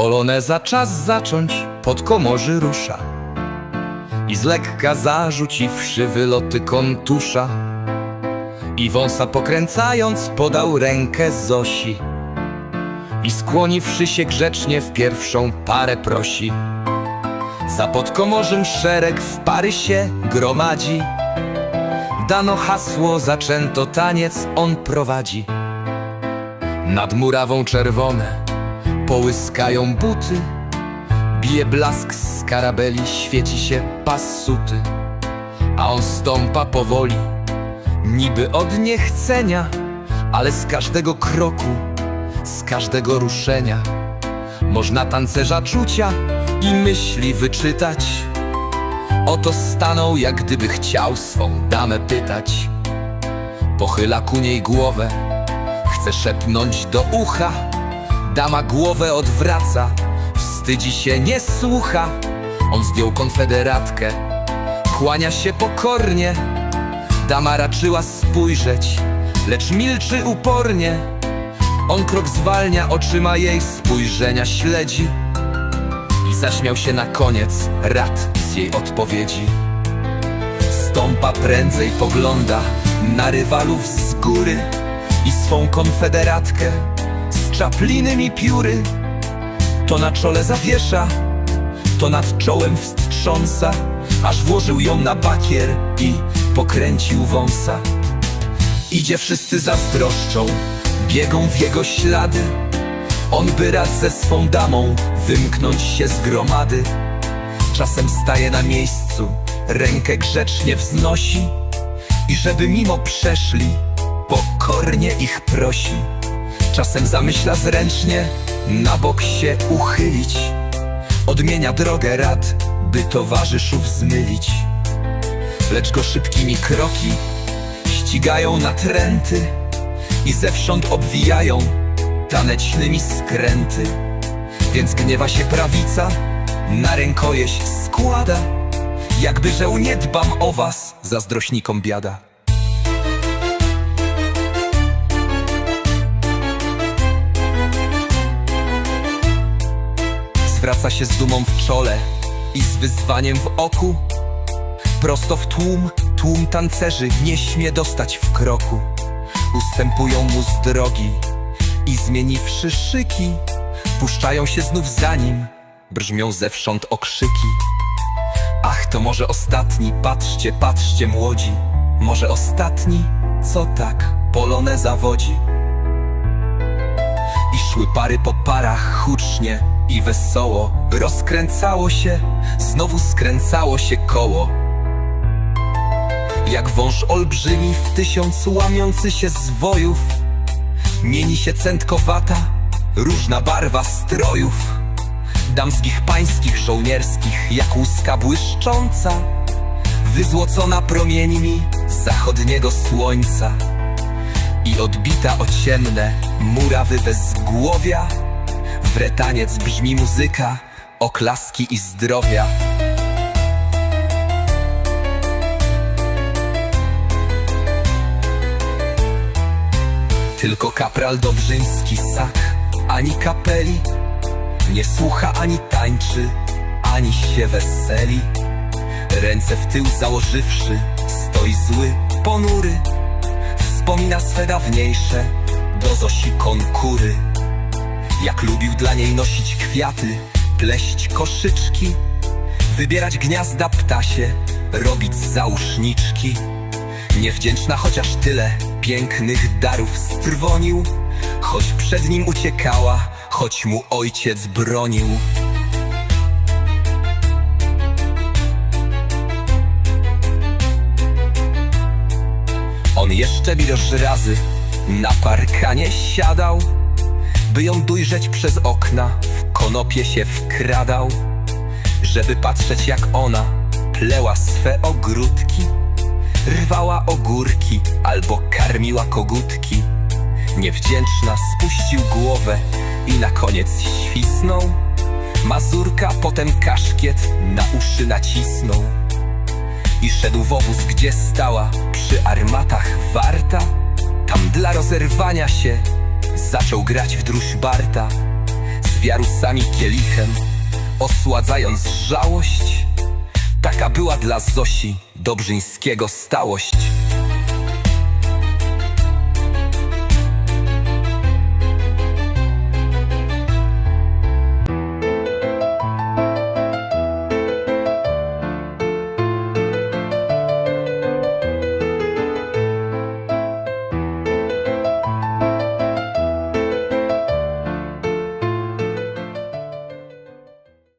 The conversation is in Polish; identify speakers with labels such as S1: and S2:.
S1: Poloneza czas zacząć, pod komorzy rusza. I z lekka zarzuciwszy wyloty kontusza. I wąsa pokręcając podał rękę Zosi. I skłoniwszy się grzecznie w pierwszą parę prosi. Za podkomorzem szereg w pary się gromadzi. Dano hasło, zaczęto taniec, on prowadzi. Nad murawą czerwone połyskają buty. Bije blask z karabeli, świeci się pas suty A on stąpa powoli, niby od niechcenia Ale z każdego kroku, z każdego ruszenia Można tancerza czucia i myśli wyczytać. Oto stanął, jak gdyby chciał swą damę pytać. Pochyla ku niej głowę, chce szepnąć do ucha Dama głowę odwraca, wstydzi się, nie słucha. On zdjął konfederatkę, kłania się pokornie. Dama raczyła spojrzeć, lecz milczy upornie. On krok zwalnia, oczyma jej spojrzenia śledzi. I zaśmiał się na koniec, rad z jej odpowiedzi. Stąpa prędzej, pogląda na rywalów z góry I swą konfederatkę czapliny mi pióry To na czole zawiesza, to nad czołem wstrząsa Aż włożył ją na bakier i pokręcił wąsa. Idzie wszyscy zazdroszczą, biegą w jego ślady. On by raz ze swą damą wymknąć się z gromady. Czasem staje na miejscu, rękę grzecznie wznosi I żeby mimo przeszli, pokornie ich prosi Czasem zamyśla zręcznie, na bok się uchylić. Odmienia drogę rad, by towarzyszów zmylić. Lecz go szybkimi kroki ścigają natręty I zewsząd obwijają tanecznymi skręty. Więc gniewa się prawica, na rękojeść składa. Jakby że nie dbam o was, zazdrośnikom biada Zwraca się z dumą w czole i z wyzwaniem w oku. Prosto w tłum, tłum tancerzy nie śmie dostać w kroku. Ustępują mu z drogi i zmieniwszy szyki Puszczają się znów za nim, brzmią zewsząd okrzyki. Ach, to może ostatni, patrzcie, patrzcie młodzi. Może ostatni, co tak polone zawodzi? I szły pary po parach hucznie i wesoło. Rozkręcało się, znowu skręcało się koło. Jak wąż olbrzymi w tysiąc łamiący się zwojów Mieni się centkowata, różna barwa strojów. Damskich, pańskich, żołnierskich, jak łuska błyszcząca Wyzłocona promieńmi zachodniego słońca. I odbita o ciemne murawy wezgłowia W retaniec brzmi muzyka, oklaski i zdrowia. Tylko kapral Dobrzyński sak, ani kapeli Nie słucha ani tańczy, ani się weseli. Ręce w tył założywszy, stoi zły, ponury. Wspomina swe dawniejsze, do Zosi konkury Jak lubił dla niej nosić kwiaty, pleść koszyczki Wybierać gniazda ptasie, robić załóżniczki Niewdzięczna chociaż tyle pięknych darów strwonił Choć przed nim uciekała, choć mu ojciec bronił. On jeszcze ilość razy na parkanie siadał By ją dojrzeć przez okna, w konopie się wkradał. Żeby patrzeć jak ona pleła swe ogródki. Rwała ogórki albo karmiła kogutki. Niewdzięczna spuścił głowę i na koniec świsnął. Mazurka potem kaszkiet na uszy nacisnął. I szedł w obóz, gdzie stała przy armatach warta. Tam dla rozerwania się zaczął grać w drużbarta Z wiarusami kielichem, osładzając żałość. Taka była dla Zosi Dobrzyńskiego stałość.